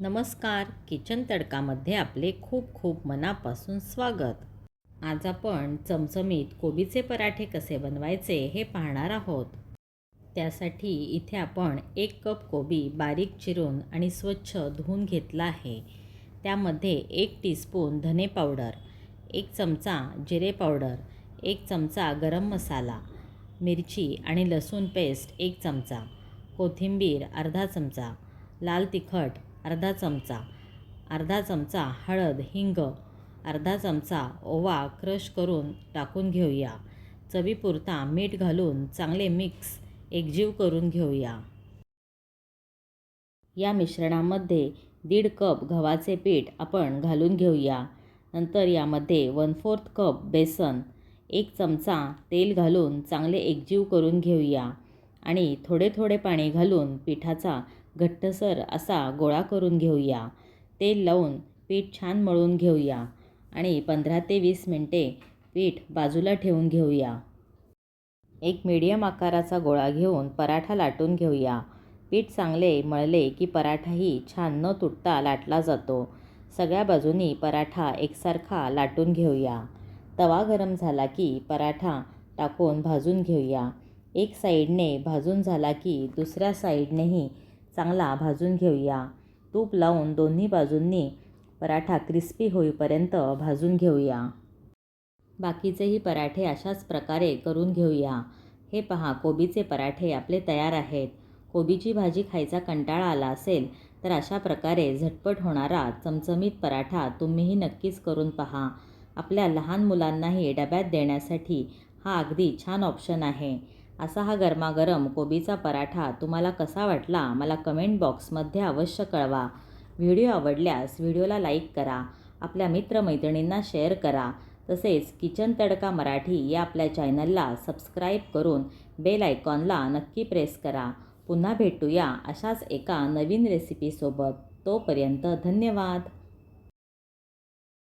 नमस्कार. किचन तडकामध्ये आपले खूप खूप मनापासून स्वागत. आज आपण चमचमीत कोबीचे पराठे कसे बनवायचे हे पाहणार आहोत. त्यासाठी इथे आपण एक कप कोबी बारीक चिरून आणि स्वच्छ धुवून घेतला आहे. त्यामध्ये एक टीस्पून धने पावडर एक चमचा जिरे पावडर एक चमचा गरम मसाला मिरची आणि लसूण पेस्ट एक चमचा कोथिंबीर अर्धा चमचा लाल तिखट अर्धा चमचा. अर्धा चमचा हळद हिंग अर्धा चमचा ओवा क्रश करून टाकून घेऊया. चवीपुरता मीठ घालून चांगले मिक्स एकजीव करून घेऊया. या मिश्रणामध्ये दीड कप गव्हाचे पीठ आपण घालून घेऊया. नंतर यामध्ये वन फोर्थ कप बेसन एक चमचा तेल घालून चांगले एकजीव करून घेऊया. आणि थोडे थोडे पाणी घालून पिठाचा घट्टसर असा गोळा करून घेऊया. तेल लावून पीठ छान मळून घेऊया आणि पंधरा ते वीस मिनटे पीठ बाजूला ठेवून घेऊया. एक मीडियम आकाराचा गोळा घेऊन पराठा लाटून घेऊया. पीठ चांगले मळले की पराठाही छान न तुटता लाटला जातो. सगळ्या बाजूनी पराठा एकसारखा लाटून घेऊया. तवा गरम झाला की पराठा टाकून भाजून घेऊया. एक साईडने भाजून झाला की दुसऱ्या साईडनेही चांगला भाजून घेऊया. तूप लावून दोन्ही बाजूंनी पराठा क्रिस्पी होईपर्यंत भाजून घेऊया. बाकीचेही पराठे अशाच प्रकारे करून घेऊया. हे पहा कोबीचे पराठे आपले तयार आहेत. कोबीची भाजी खायचा कंटाळा आला असेल तर अशा प्रकारे झटपट होणारा चमचमीत पराठा तुम्हीही नक्कीच करून पहा. आपल्या लहान मुलांनाही डब्यात देण्यासाठी हा अगदी छान ऑप्शन आहे. असा हा गरमागरम कोबीचा पराठा तुम्हाला कसा वाटला मला कमेंट बॉक्समध्ये अवश्य कळवा. व्हिडिओ आवडल्यास व्हिडिओला लाईक करा आपल्या मित्रमैत्रिणींना शेअर करा. तसेच किचन तडका मराठी या आपल्या चॅनलला सबस्क्राईब करून बेल आयकॉनला नक्की प्रेस करा. पुन्हा भेटूया अशाच एका नवीन रेसिपीसोबत. तोपर्यंत धन्यवाद.